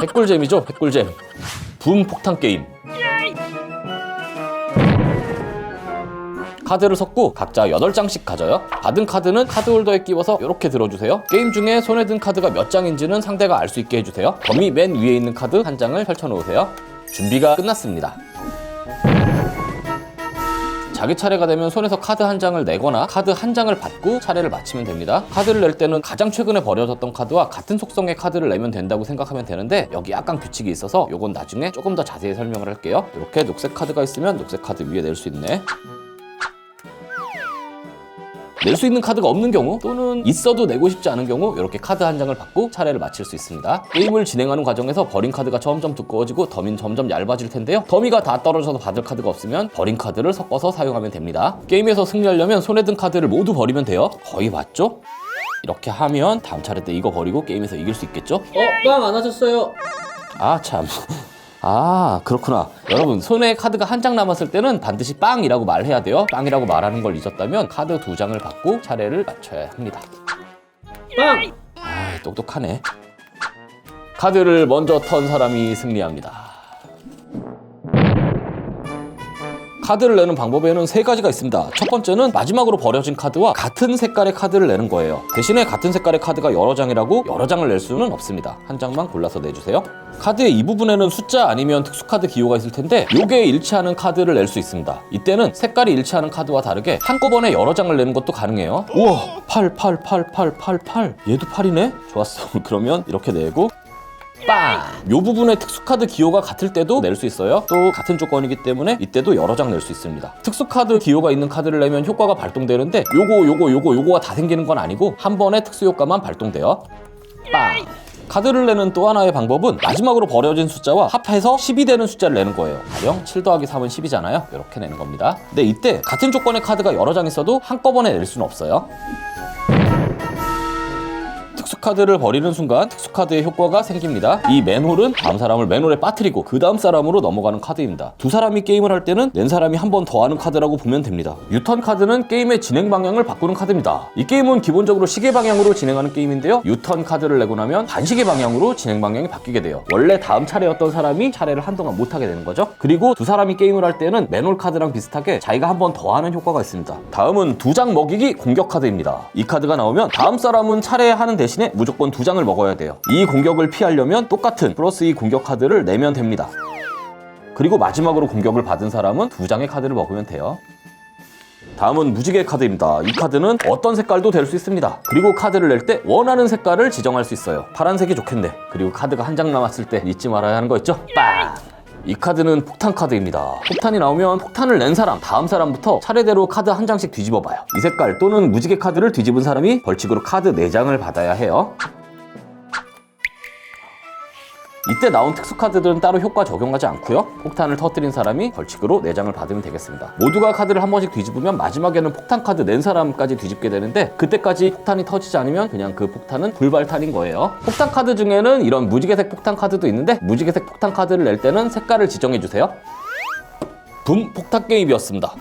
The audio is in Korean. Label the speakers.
Speaker 1: 핵꿀잼이죠, 핵꿀잼. 붐 폭탄 게임. 카드를 섞고 각자 8장씩 가져요. 받은 카드는 카드 홀더에 끼워서 이렇게 들어주세요. 게임 중에 손에 든 카드가 몇 장인지는 상대가 알 수 있게 해주세요. 범위 맨 위에 있는 카드 한 장을 펼쳐놓으세요. 준비가 끝났습니다. 자기 차례가 되면 손에서 카드 한 장을 내거나 카드 한 장을 받고 차례를 마치면 됩니다. 카드를 낼 때는 가장 최근에 버려졌던 카드와 같은 속성의 카드를 내면 된다고 생각하면 되는데 여기 약간 규칙이 있어서 요건 나중에 조금 더 자세히 설명을 할게요. 이렇게 녹색 카드가 있으면 녹색 카드 위에 낼 수 있네. 낼 수 있는 카드가 없는 경우 또는 있어도 내고 싶지 않은 경우 이렇게 카드 한 장을 받고 차례를 마칠 수 있습니다. 게임을 진행하는 과정에서 버린 카드가 점점 두꺼워지고 더미는 점점 얇아질 텐데요. 더미가 다 떨어져서 받을 카드가 없으면 버린 카드를 섞어서 사용하면 됩니다. 게임에서 승리하려면 손에 든 카드를 모두 버리면 돼요. 거의 맞죠? 이렇게 하면 다음 차례 때 이거 버리고 게임에서 이길 수 있겠죠?
Speaker 2: 어, 빵 안 하셨어요?
Speaker 1: 아 참. 아 그렇구나. 여러분 손에 카드가 한 장 남았을 때는 반드시 빵이라고 말해야 돼요. 빵이라고 말하는 걸 잊었다면 카드 두 장을 받고 차례를 맞춰야 합니다.
Speaker 2: 빵!
Speaker 1: 아 똑똑하네. 카드를 먼저 턴 사람이 승리합니다 카드를 내는 방법에는 세 가지가 있습니다. 첫 번째는 마지막으로 버려진 카드와 같은 색깔의 카드를 내는 거예요. 대신에 같은 색깔의 카드가 여러 장이라고 여러 장을 낼 수는 없습니다. 한 장만 골라서 내주세요. 카드의 이 부분에는 숫자 아니면 특수카드 기호가 있을 텐데 요게 일치하는 카드를 낼 수 있습니다. 이때는 색깔이 일치하는 카드와 다르게 한꺼번에 여러 장을 내는 것도 가능해요. 우와 8, 8, 8, 8, 8, 8 얘도 8이네? 좋았어. 그러면 이렇게 내고 빵! 요 부분에 특수카드 기호가 같을 때도 낼 수 있어요. 또 같은 조건이기 때문에 이때도 여러 장 낼 수 있습니다. 특수카드 기호가 있는 카드를 내면 효과가 발동되는데 요거 요거 요거 요거가 다 생기는 건 아니고 한 번에 특수 효과만 발동돼요. 빵! 카드를 내는 또 하나의 방법은 마지막으로 버려진 숫자와 합해서 10이 되는 숫자를 내는 거예요. 가령 7 더하기 3은 10이잖아요. 이렇게 내는 겁니다. 근데 이때 같은 조건의 카드가 여러 장 있어도 한꺼번에 낼 수는 없어요. 특수카드를 버리는 순간 특수카드의 효과가 생깁니다. 이 맨홀은 다음 사람을 맨홀에 빠뜨리고 그 다음 사람으로 넘어가는 카드입니다. 두 사람이 게임을 할 때는 낸 사람이 한 번 더 하는 카드라고 보면 됩니다. 유턴 카드는 게임의 진행 방향을 바꾸는 카드입니다. 이 게임은 기본적으로 시계 방향으로 진행하는 게임인데요. 유턴 카드를 내고 나면 반시계 방향으로 진행 방향이 바뀌게 돼요. 원래 다음 차례였던 사람이 차례를 한동안 못 하게 되는 거죠. 그리고 두 사람이 게임을 할 때는 맨홀 카드랑 비슷하게 자기가 한 번 더 하는 효과가 있습니다. 다음은 두 장 먹이기 공격 카드입니다. 이 카드가 나오면 다음 사람은 차례 하는 대신 에 무조건 두 장을 먹어야 돼요. 이 공격을 피하려면 똑같은 플러스 2 공격 카드를 내면 됩니다. 그리고 마지막으로 공격을 받은 사람은 두 장의 카드를 먹으면 돼요. 다음은 무지개 카드입니다. 이 카드는 어떤 색깔도 될 수 있습니다. 그리고 카드를 낼 때 원하는 색깔을 지정할 수 있어요. 파란색이 좋겠네. 그리고 카드가 한 장 남았을 때 잊지 말아야 하는 거 있죠? 빵! 이 카드는 폭탄 카드입니다. 폭탄이 나오면 폭탄을 낸 사람, 다음 사람부터 차례대로 카드 한 장씩 뒤집어 봐요. 이 색깔 또는 무지개 카드를 뒤집은 사람이 벌칙으로 카드 4장을 받아야 해요. 이때 나온 특수 카드들은 따로 효과 적용하지 않고요. 폭탄을 터뜨린 사람이 벌칙으로 4장을 받으면 되겠습니다. 모두가 카드를 한 번씩 뒤집으면 마지막에는 폭탄 카드 낸 사람까지 뒤집게 되는데 그때까지 폭탄이 터지지 않으면 그냥 그 폭탄은 불발탄인 거예요. 폭탄 카드 중에는 이런 무지개색 폭탄 카드도 있는데 무지개색 폭탄 카드를 낼 때는 색깔을 지정해 주세요. 붐 폭탄 게임이었습니다.